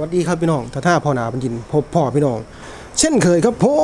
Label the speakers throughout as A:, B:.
A: วัสดีครับพี่น้องท่าท่าพ่อนาเป็นกินพบพ่อพี่น้อง เช่นเคยครับพ่อ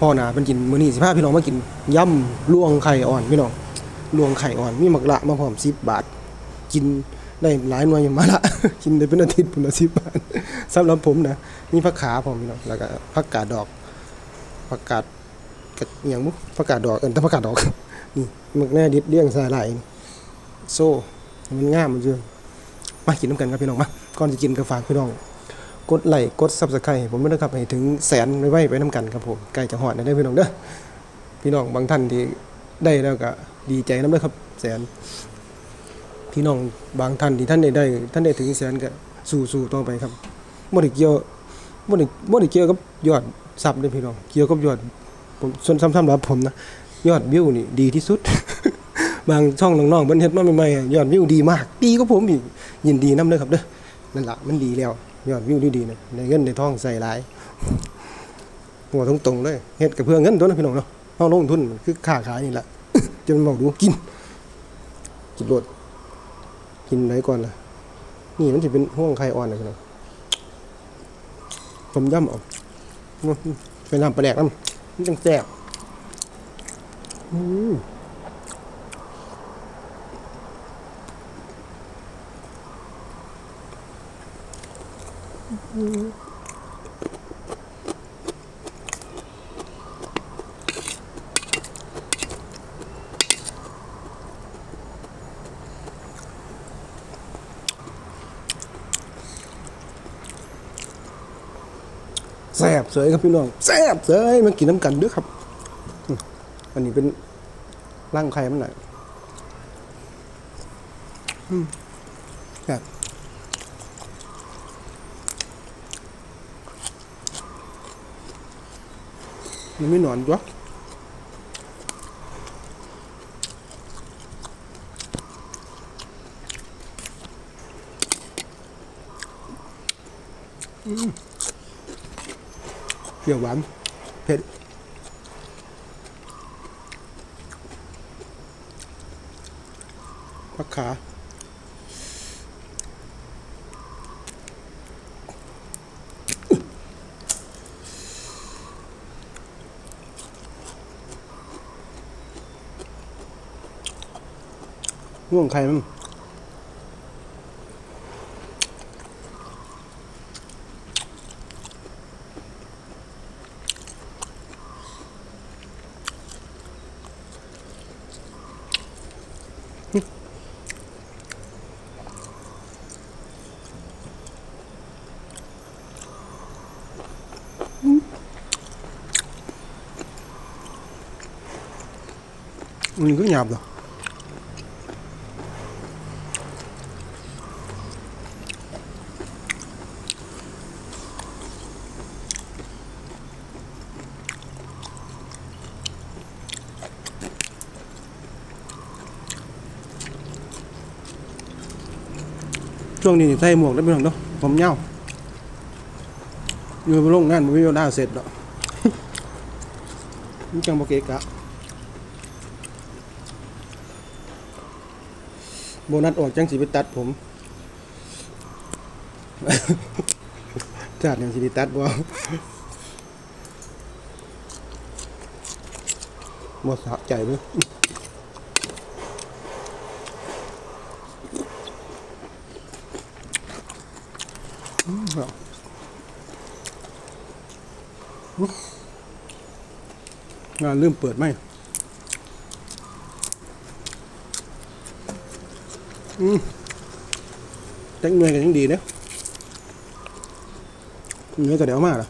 A: พ่อนาเป็นกินมื้อนี้สิพาพี่น้องมากินยำลวงไข่อ่อนพี่น้องลวงไข่อ่อนมีหมักละมาพร้อม10บบาท กินได้หลายหน่วยอยู่มาละ กินได้เป็นอาทิตย์พุ่นละ10บาทสำหรับผมนะมีผักขาพร้อมพี่น้องแล้วก็ผักกาดดอกผักกาดกะอหย่างมุผักกาดดอกเอิ้นแต่ผักกาดดอกนี่หมึกแน่ดิดเลี้ยงสายนี่โซ่มันง่ามมันเจือมากินน้ำกันครับพี่น้องมา ก่อนจะกินก็ฝากพี่น้อง กดไลค์กดซับสไครต์ผมไม่ได้ครับให้ถึงแสนไว้ไว้ไปน้ำกันครับผมใกล้จะหอดนะได้พี่น้องเด้อพี่น้องบางท่านที่ได้แล้วก็ดีใจน้ำเด้อครับแสน พี่น้องบางท่านที่ท่านได้ได้ ท่านได้ถึงแสนก็สู้สู้ต่อไปครับบ่ได้เกี่ยวบ่ได้บ่ได้เกี่ยวกับยอดซับเด้อพี่น้องเกี่ยวกับยอดผมส่วนซ้ำๆสำหรับผมนะยอดวิวนี่ดีที่สุด บางช่องน้องๆเพิ่นเฮ็ดมาใหม่ๆอะยอดวิวดีมาก ดีก็ผมอีกยินดีนำเด้อครับเด้อ นั่นละมันดีแล้วยอดวิวดีๆนะได้เงินได้องใส่หลายหัวตรงๆเลยเฮ็ดกับเพื่อเงินตัวนะพี่น้องเนาะเฮาลงทุนคือค้าขายนี่แหละจะมันบอกดูกิน กินรวดกินไหนก่อนล่ะ นี่มันสิเป็นห่วงไข่อ่อนนะพี่น้องต้มยำเอาเป็นน้ำปลาแดกน้ำมันจังแซ่บอืม แซ่บเสยครับพี่น้องแซ่บเสยมากินน้ำกันด้วยครับ อันนี้เป็นร่างไข่มันหน่อยอืมแซ่บ มันไม่หนอนจ้ะเปรี้ยวหวานเผ็ดผักขา ง่วงใครมั้งมันก็หยาบเหรอ ช่วงนี้ใส่หมวกได้เป็นของเนาะผมเหย้าอยู่โรงงานมันไม่ได้เสร็จหรอกมันจังโบเกะกะโบนัสออกจังสีไปตัดผมจัดยังสีไปตัดบ่หมดสะใจเลยอืมเอาอุ๊ย งานเริ่มเปิดไหมอืมแต่งเนยกันยังดีเด้เนื้อก็เดี๋ยวมากล่ะ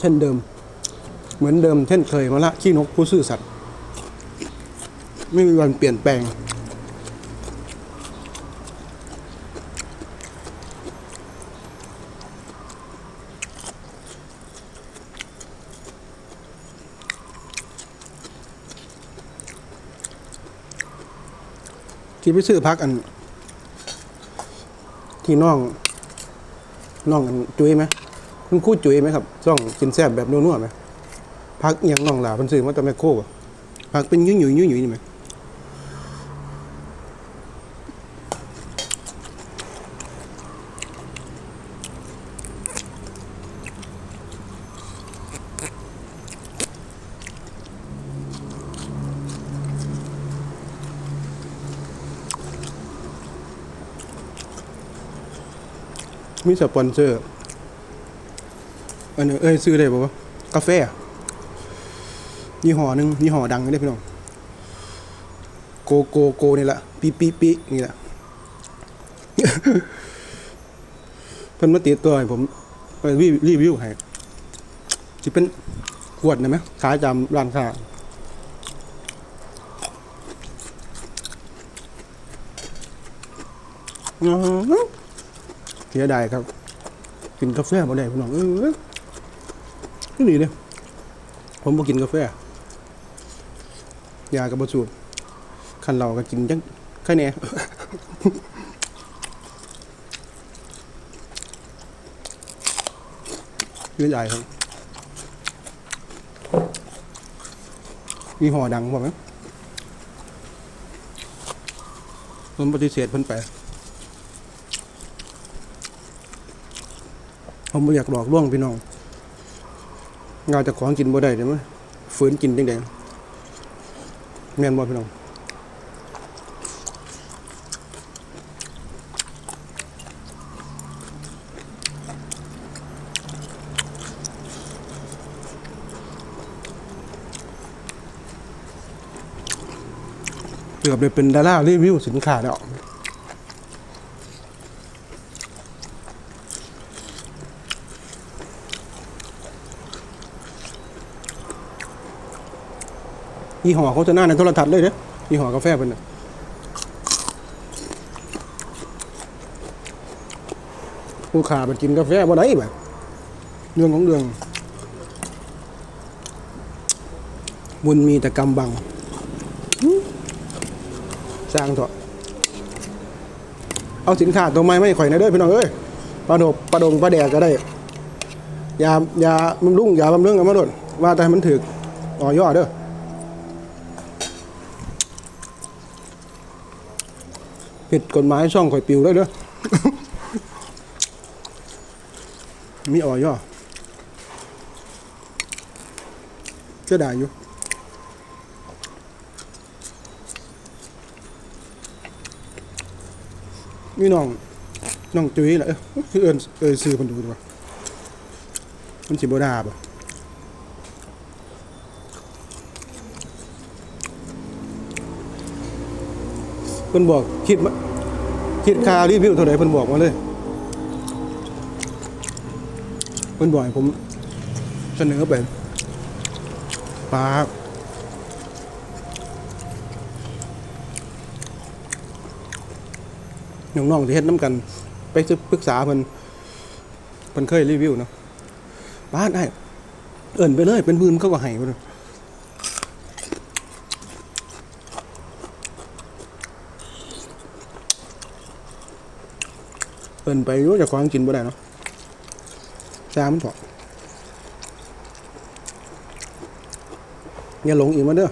A: เช่นเดิม เหมือนเดิมเช่นเคยมาละขี้นกผู้ซื่อสัตย์ไม่มีวันเปลี่ยนแปลง ที่ไปซื้อพักอัน ที่น้อง น้องอันจุ้ยไหม คุณคู่จุ้ยไหมครับซ่องกินแซ่บแบบนัวๆไหมพักอหย่างน้องหลาพันซื้อมาแต่แมคโครอะพักเป็นยุ่ยยุ่ยยุ่ยยุ่ยนี่ไหมมีสปอนเซอร์ อันนี้เอ้ยซื้อได้ป่าวะกาแฟยี่ห้อหนึ่งยี่ห้อดังเลยพี่น้องโกโกโกนี่แหละปีปีปีนี่แหละเพิ่นมาติดตัวให้ผมไปรีวิวรีวิวให้จะเป็นขวดนะไหมขายจำร้านค้าเสียดายครับ กินกาแฟบ่ได้พี่น้องเออ นี่ดีเลยผมบ่กินกาแฟยากับบสูบคันเราก็กินจังแค่นี้เยอะใหญ่ครับ มีห่อดังบอกไหมผมปฏิเสธเพิ่นไปผมบ่อยากหลอกล่วงพี่น้อง งานจากของกินบ่ได้เดี๋ยมั้ยฝืนกินจังไดแม่นบ่พี่น้องเกือบเลยเป็นดารารีวิวสินค้าแล้ว ยี่ห้อโฆษณาในโทรทัศน์เลยเด้อยี่ห้อกาแฟเป็นนะผู้ขาไปกินกาแฟบ่ได้แบบเรื่องของเรื่องบุญมีแต่กำบัง สร้างเถอะเอาสินค้าตัวใหม่ไม่ข่อยในเด้อพี่น้องเอ้ยปลาดกปลาดงปลาแดกก็ได้ยายาบำรุงยาบำรุงเอามาโดดว่าแต่มันถึกอ๋อย่อเด้อ ผิดกฎหมายช่องข่อยปิวได้เด้อมีอ่อย่อเชื่อได้อยู่มีน้องน้องจุ้ยแหละเอ้ยคือเอินเอยซื้อมันดูดีกว่ามันสิบดาบ่ เพิ่นบอกคิดมาคิดค่ารีวิวเท่าไหร่เพิ่นบอกมาเลยเพิ่นบอกให้ผมเสนอไปปาน้องๆที่เฮ็ดน้ำกัน ไปปรึกษาเพิ่นเพิ่นเคยรีวิวเนาะบ้านได้เอิ่นไปเลยเป็นหมื่นเขาก็ให้เพิ่น เอินไปรู้จากความกินบ่ได้เนาะจามันพออย่าหลงอีกมาเด้อ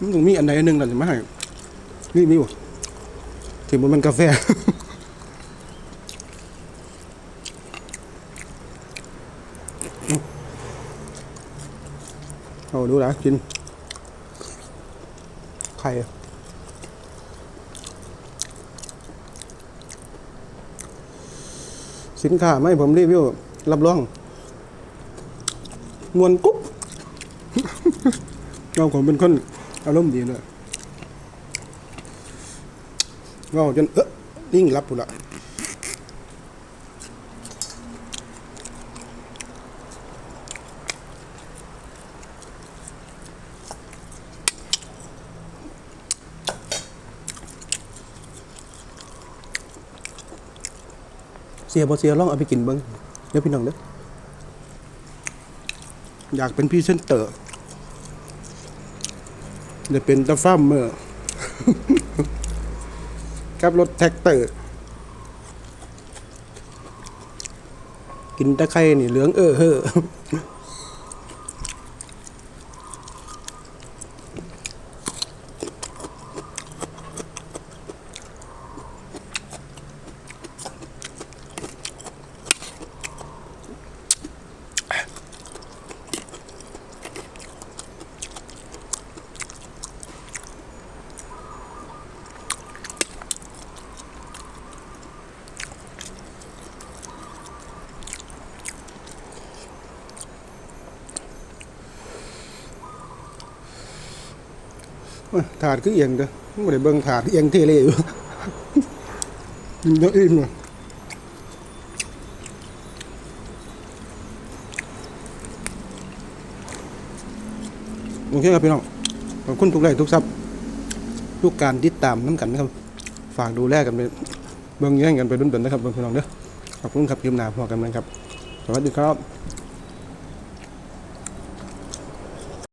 A: มันต้องมีอันใดอันหนึ่งหละจะมาให้นี่นี่วถึงมันเป็นกาแฟเอาดูนะกิน ไข่อะ สินค้าไม่ผมรีวิว รับรองมวนกุ๊บเราผมเป็นคนอารมณ์ดีเลยเราจนเอ๊ะนิ่งรับปุละ เสียบ่เสียลองเอาไปกินเบิ่งเด้อพี่น้องเด้ออยากเป็นพรีเซนเตอร์เดี๋ยวเป็นตาฟ้ามเมอร์กับรถแท็กเตอร์ กินตะไคร่นี่เหลืองเออเฮ้อ ถาดคือเอียงเด้อไม่ได้เบิ่งถาดเอียงเทเลอยู่กินเยอะอิ่มเลยโอเคครับพี่น้องขอบคุณทุกไลค์ทุกซับทุกการติดตามน้ำกันนะครับ ฝากดูแลกันไปเบิ่งแย่งกันไปดุนๆนะครับเบิ่งพี่น้องเด้อขอบคุณครับคลิปหนาพอกันนะครับสวัสดีครับ